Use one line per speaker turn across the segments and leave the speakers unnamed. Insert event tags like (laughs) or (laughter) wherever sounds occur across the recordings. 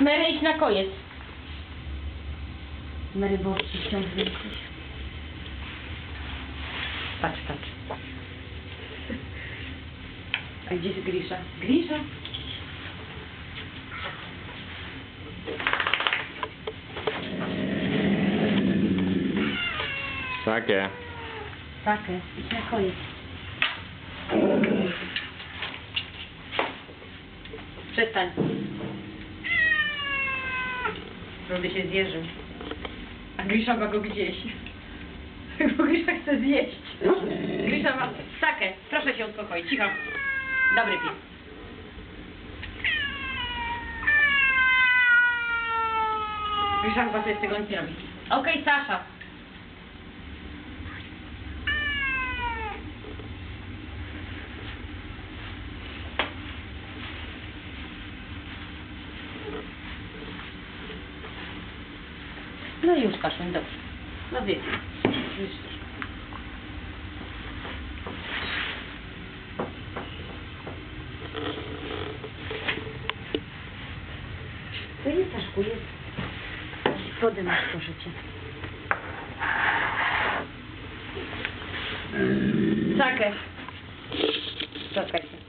Mary, idź na koniec. Mary, bo ci wciąż więcej. Patrz, patrz. A gdzie jest Grisza? Grisza?
Takie.
Takę, idź na koniec. Przestań. Rudy się zjeżył. A Grisza ma go gdzieś. (laughs) Bo Grisza chce zjeść. Grisza ma... Takę, proszę się uspokoić, cicho. Dobry pies. Grisza chyba sobie z tego nic nie robi. Okej, Sasza. No i już Kaszyn, dobrze. No. Już. To jest Staszku, jest. Wodę masz, cię. Sakę. Czekaj się.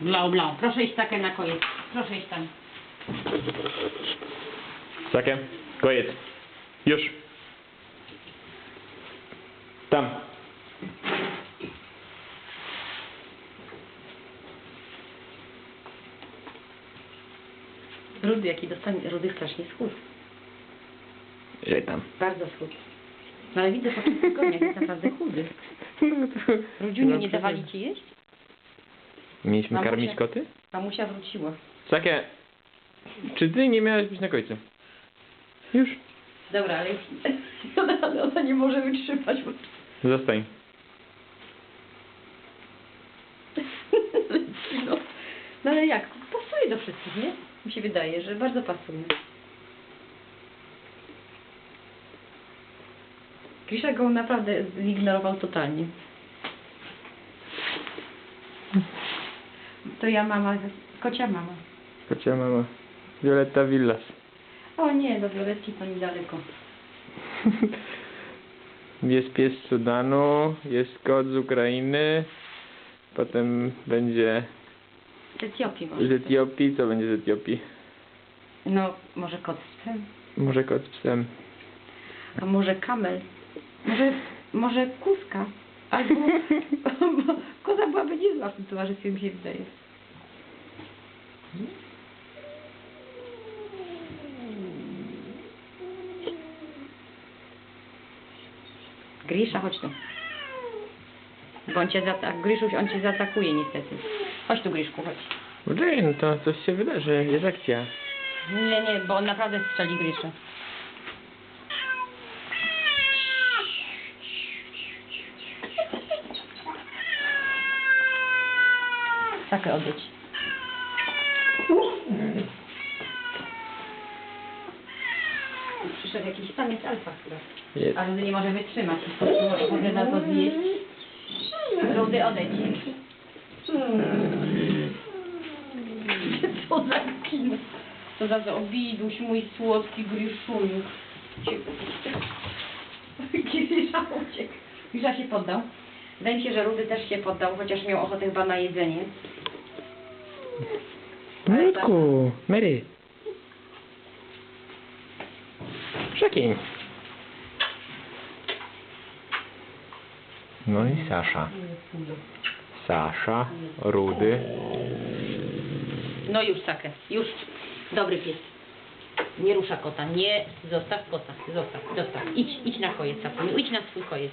Blau, blau. Proszę iść takę na koniec. Proszę iść tam.
Takie. Koniec. Już. Tam.
Rudy, jaki dostanie, Rudy strasznie schudł.
Że tam.
Bardzo schudł. No ale widzę po tych tygodniach, jest naprawdę chudy. (laughs)
No to...
Rudziuniu, nie dawali ci jeść?
Mieliśmy
Mamusia.
karmić koty?
Mamusia wróciła.
Takie. Czy ty nie miałeś być na końcu? Już.
Dobra, ale już... Ona, (laughs) ona nie może wytrzymać. Bo...
Zostań. (laughs)
No, no ale jak? Pasuje do wszystkich, nie? Mi się wydaje, że bardzo pasuje. Kisza go naprawdę zignorował totalnie. To ja mama, kocia mama.
Kocia mama. Violetta Villas.
O nie, do Violetki to niedaleko. (laughs)
Jest pies z Sudanu, jest kot z Ukrainy, potem będzie
Z Etiopii
z
może.
Etiopii. Co będzie z Etiopii?
No, może kot z psem.
Może kot z psem.
A może kamel? Może, może kuska? Albo bo (laughs) koza byłaby niezła w tym towarzystwie, mi się wydaje. Grisza, chodź tu. Bo on cię. Griszuś, on cię zaatakuje niestety. Chodź tu, Griszku, chodź.
Poczekaj, no to coś się wydarzy, jest akcja.
Nie, nie, bo on naprawdę strzeli Griszę. Takę odejdź. Przyszedł jakiś samiec alfa chyba.
Jest.
A Rudy nie może wytrzymać. Może za to zjeść. Rudy odejdź. Co za kino. Co za za obiduś, mój słodki Griszuniu. Grisza uciekł. Grisza się poddał. Wydaje mi się, że Rudy też się poddał, chociaż miał ochotę chyba na jedzenie.
Marku, Mary. Przekiń. No i Sasza. Sasza, Rudy.
No już Sakę, już. Dobry pies. Nie rusza kota, nie. Zostaw kota, zostaw, zostaw. Idź, idź na kojec, Saku. Idź na swój kojec.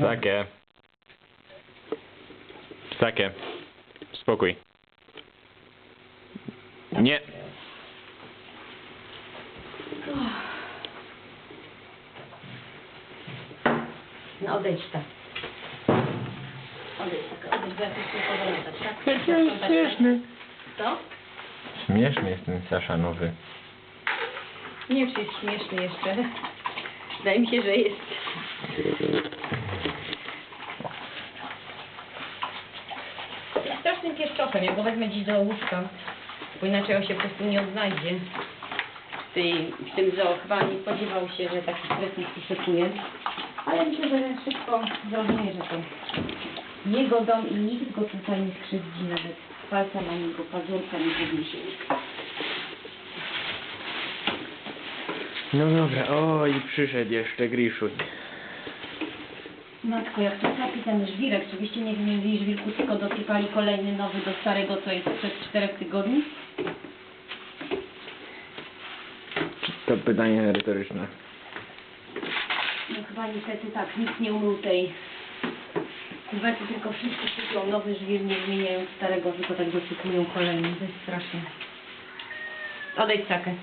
Takie. Takie. Spokój. Nie.
No odejdź tak. Odejdź tak, odejdź, bo ja tu chcę poglądać, tak?
Jaki śmieszny.
Co?
Śmieszny jest ten Sasza nowy.
Nie wiem, czy jest śmieszny jeszcze. Wydaje mi się, że jest. Jest strasznym pieszczochem, jak go wezmę dziś do łóżka, bo inaczej on się po prostu nie odnajdzie. W, tej, w tym zoo chyba nie spodziewał się, że taki stres mi przyszykuje. Ale myślę, że szybko zrozumie, że to jego dom i nikt go tutaj nie skrzywdzi, nawet palca na niego, pazurka nie podniesie.
No dobra, o i przyszedł jeszcze Griszuś.
Matko, jak to trafi ten żwirek, czy byście nie wymienili żwirku, tylko dosypali kolejny nowy do starego, co jest sprzed czterech tygodni?
To pytanie retoryczne.
No chyba niestety tak, nikt nie umył tej kuwety, tylko wszyscy sypią nowy żwir, nie zmieniając starego, tylko tak dosypują kolejny. To jest straszne. Odejdź sakę.